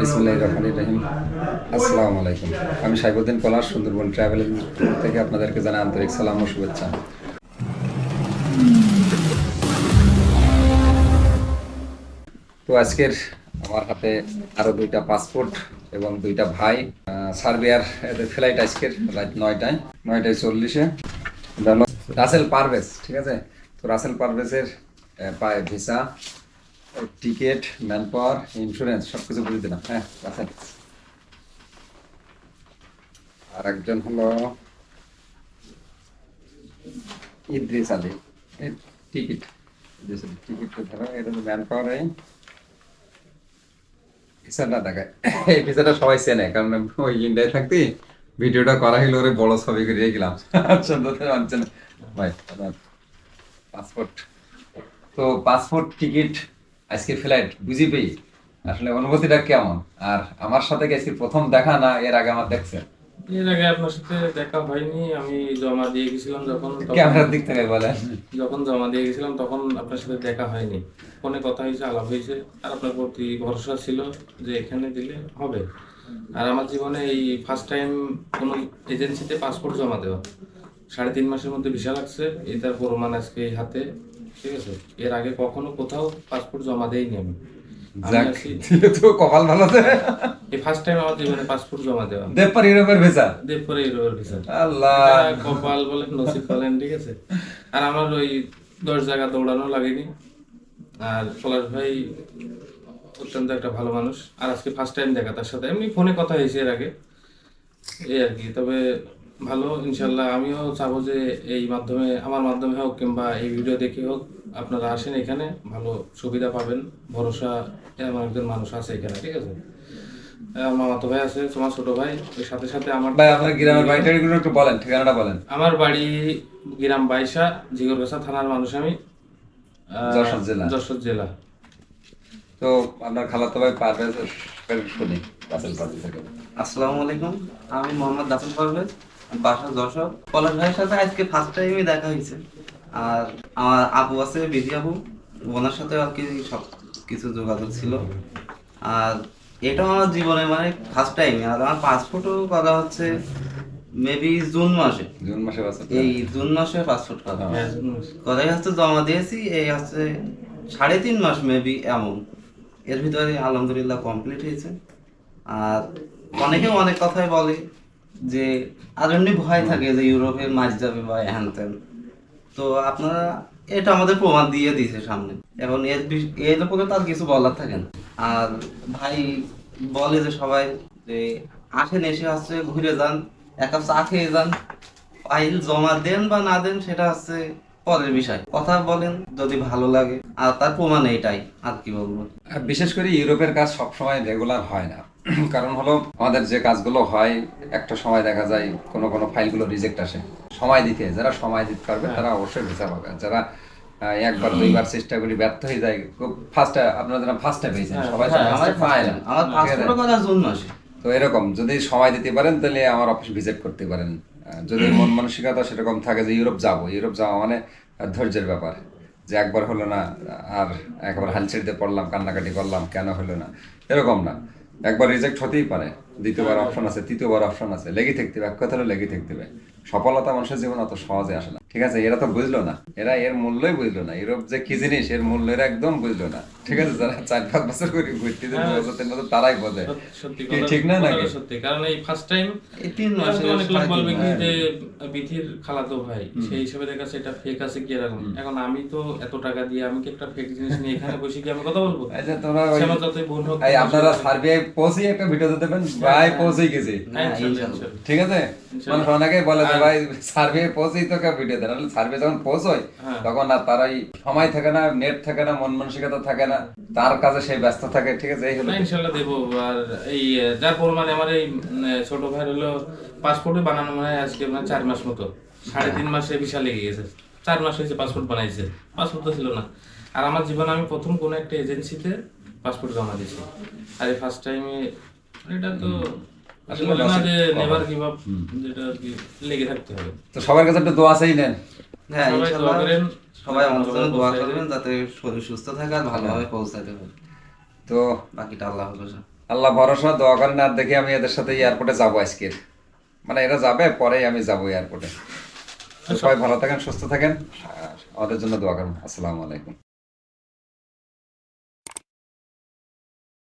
বিসমুল্লাহ রহমান রহিম। আসসালামু আলাইকুম। আমি সাইবুদ্দিন পলাশ, সুন্দরবন ট্রাভেল থেকে আপনাদেরকে জানাই আন্তরিক সালাম ও শুভেচ্ছা। তো আজকের আমার হাতে আরও দুইটা পাসপোর্ট এবং দুইটা ভাই। সার্বিয়ার, এদের ফ্লাইট আজকের রাত নয়টায় নয়টায় চল্লিশে। রাসেল পারভেজ, ঠিক আছে? তো রাসেল পারভেজের পায় visa. Ticket manpower insurance সব কিছু বুঝে দিলাম। হ্যাঁ রাসেল আর একজন হলো ইদ্রিস আলী। টিকিট টিকিট ধরো, এটা তো ম্যান পাওয়ার ভিসাটা দেখায়। এই ভিসাটা সবাই চেনে, কারণ ওই ইন্ডিয়ায় থাকতে ভিডিওটা করা হলো ওরে বড় ছবি করে গেলাম। মানছেন ভাই পাসপোর্ট। তো পাসপোর্ট, টিকিট আজকে ফ্লাইট বুঝি পেয়ে। আসলে অনুভূতিটা কেমন? আর আমার সাথে গেছি প্রথম দেখা না এর আগে আমার দেখছেন? এর আগে আপনার সাথে দেখা হয়নি। আমি জমা দিয়ে গেছিলাম যখন ক্যামেরার দিক থেকে বলেন। যখন জমা দিয়ে গেছিলাম তখন আপনার সাথে দেখা হয়নি। ফোনে কথা হয়েছে আলাপ হয়েছে। আর আপনার প্রতি ভরসা ছিল যে এখানে দিলে হবে। আর আমার জীবনে এই ফার্স্ট টাইম কোনো এজেন্সিতে পাসপোর্ট জমা দেওয়া। সাড়ে তিন মাসের মধ্যে ভিসা লাগছে। এটার প্রমাণ আজকে হাতে। ঠিক আছে? এর আগে কখনো কোথাও পাসপোর্ট জমা দেইনি আমি। আমি যাক আজকে- তো কপাল ভালো এই ফার্স্ট টাইম আমার জীবনে পাসপোর্ট জমা দেওয়া। দেবপার ইউরোপের ভিসা দেবপুরে ইউরোপের ভিসা আল্লাহ। কপাল বলেন নসিব বলেন ঠিক আছে? আর আমার ওই দশ জায়গা দৌড়ানো লাগেনি। আর পলাশ ভাই অত্যন্ত একটা ভালো মানুষ। আর আজকে ফার্স্ট টাইম দেখা তার সাথে। এমনি ফোনে কথা হয়েছে এর আগে। এই আর কি তবে ভালো ইনশাল্লাহ আমিও চাবো যে এই মাধ্যমে আমার মাধ্যমে হোক কিংবা এই ভিডিও দেখে হোক আপনারা আসেন এখানে ভালো সুবিধা পাবেন। ভরসা এমন একজন মানুষ আছে এখানে ঠিক আছে? মামাতো ভাই আছে তোমার ছোট ভাই সাথে সাথে আমার ভাই আপনার গ্রামের একটু বলেন ঠিকানাটা বলেন। আমার বাড়ি গ্রাম বাইশা থানার মানুষ আমি। যশোর জেলা। যশোর জেলা। তো আপনার খালাতো ভাই পারভেজ শুনি রাসেল পারভেজ আসসালামু আলাইকুম আমি মোহাম্মদ দাসুল পারভেজ। বাসা যশোর পলাশ ভাইয়ের সাথে আজকে ফার্স্ট টাইমে দেখা হয়েছে। আর আমার আপু আছে বিধি আপু ওনার সাথে আর কি সব কিছু যোগাযোগ ছিল। আর এটা আমার জীবনে মানে ফার্স্ট টাইম আর আমার পাসপোর্টও করা হচ্ছে মেবি জুন মাসে। জুন মাসে এই জুন মাসে পাসপোর্ট করা। হ্যাঁ, করাই হচ্ছে জমা দিয়েছি এই হচ্ছে সাড়ে তিন মাস মেবি এমন। এর ভিতরে আলহামদুলিল্লাহ কমপ্লিট হয়েছে। আর অনেকে অনেক কথাই বলে। যে আর এমনি ভয় থাকে যে ইউরোপে মাছ যাবে বা হ্যান ত্যান তো আপনারা এটা আমাদের প্রমাণ দিয়ে দিয়েছে সামনে। এখন এর এর উপরে তার কিছু বলার থাকে না। আর ভাই বলে যে সবাই যে আসেন, এসে আসছে ঘুরে যান, এক কাপ চা খেয়ে যান। ফাইল জমা দেন বা না দেন সেটা হচ্ছে পরের বিষয়। কথা বলেন যদি ভালো লাগে। আর তার প্রমাণ এইটাই আর কি বলব। বিশেষ করে ইউরোপের কাজ সবসময় রেগুলার হয় না। কারণ হলো আমাদের যে কাজগুলো হয় একটা সময় দেখা যায় কোনো কোনো ফাইলগুলো রিজেক্ট আসে। সময় দিতে যারা সময় দিতে পারবে তারা অবশ্যই ভিসা পাবে। যারা একবার দুইবার চেষ্টা করি ব্যর্থ হয়ে যায় খুব ফার্স্ট আপনারা যারা ফার্স্টে পেয়েছেন সবাই হ্যাঁ, আমার জুন মাসে তো এরকম যদি সময় দিতে পারেন তাহলে আমার অফিস ভিজিট করতে পারেন। যদি মন মানসিকতা সেরকম থাকে যে ইউরোপ যাব ইউরোপ যাওয়া মানে ধৈর্যের ব্যাপার। যে একবার হলো না আর একবার হাল ছেড়ে পড়লাম কান্নাকাটি করলাম কেন হলো না? এরকম না। একবার রিজেক্ট হতেই পারে। দ্বিতীয়বার অপশন আছে, তৃতীয়বার অপশন আছে। লেগে থাকতে হবে, এক কথা লেগে থাকতে হবে। সফলতা মানুষের জীবন অত সহজে আসে না। ঠিক আছে? এরা তো বুঝলো না। এরা এর মূল্যই বুঝলো না। ইউরোপ যে কি জিনিস এর মূল্য এরা একদম বুঝলো না। ঠিক আছে? যারা চার পাঁচ বছর করে ঘুরতে বছর তিন বছর তারাই বোঝে। ঠিক না নাকি? সত্যি কারণ এই ফার্স্ট টাইম এই তিন মাসে অনেক লোক বলবে কি যে বিথির খালাতো ভাই। সেই হিসেবে দেখা যাচ্ছে এটা ফেক আছে কি এরকম এখন আমি তো এত টাকা দিয়ে আমি কি একটা ফেক জিনিস নিয়ে এখানে বসে কি আমি কথা বলব? যে তোমরা আমার যতই বোন হোক এই আপনারা সার্ভে পৌঁছে একটা ভিডিও দিতে পারেন ভাই পৌঁছে গেছে। হ্যাঁ, হ্যাঁ। ঠিক আছে। মানুষ অনেকেই বলে যে ভাই সার্ভে পৌঁছেই তো ভিডিও দেন সার্ভে যখন পৌঁছয় হ্যাঁ। তখন আর তারাই সময় থাকে না নেট থাকে না মন মানসিকতা থাকে না তার কাজে সেই ব্যস্ত থাকে ঠিক আছে? এই হলো ইনশাল্লাহ দেবো। আর এই যার পরিমাণে আমার এই ছোট ভাই হলো পাসপোর্টে বানানো মানে আজকে মানে চার মাস মতো। সাড়ে তিন মাসে ভিসা লেগে গেছে। চার মাস হয়েছে পাসপোর্ট বানাইছে। পাসপোর্ট তো ছিল না। আর আমার জীবনে আমি প্রথম কোন একটা এজেন্সিতে পাসপোর্ট জমা দিয়েছি। আর এই ফার্স্ট টাইমে এটা তো তো সবার কাছে একটা দোয়া চাই নেন। হ্যাঁ সবাই আমাদের জন্য দোয়া করবেন যাতে শরীর সুস্থ থাকে আর ভালোভাবে পৌঁছাতে পারে তো বাকিটা আল্লাহ ভরসা। আল্লাহ ভরসা দোয়া করেন আর দেখি আমি এদের সাথে এয়ারপোর্টে যাব আজকের মানে এরা যাবে পরেই আমি যাব এয়ারপোর্টে সবাই ভালো থাকেন সুস্থ থাকেন। আমাদের জন্য দোয়া করুন। আসসালামু আলাইকুম।